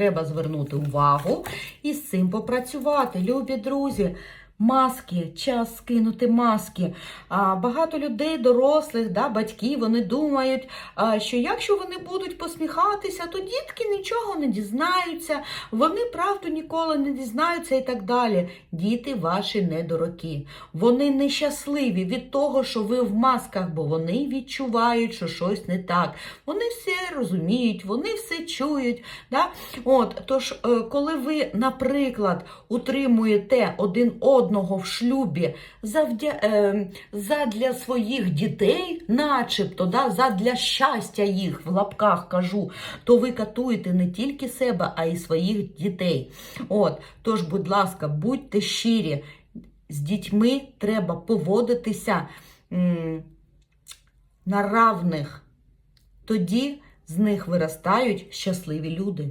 Треба звернути увагу і з цим попрацювати. Любі друзі, маски, час скинути маски. А, багато людей, дорослих, да, батьків, вони думають, що якщо вони будуть посміхатися, то дітки нічого не дізнаються, вони правду ніколи не дізнаються і так далі. Діти ваші не дураки. Вони нещасливі від того, що ви в масках, бо вони відчувають, що щось не так. Вони все розуміють, вони все чують. Да? От, тож, е, коли ви, наприклад, утримуєте один одного в шлюбі завдя, е, задля своїх дітей, начебто, да, задля щастя їх, в лапках кажу, то ви катуєте не тільки себе, а й своїх дітей. От, тож, будь ласка, будьте щирі. З дітьми треба поводитися м, на равних. Тоді з них виростають щасливі люди.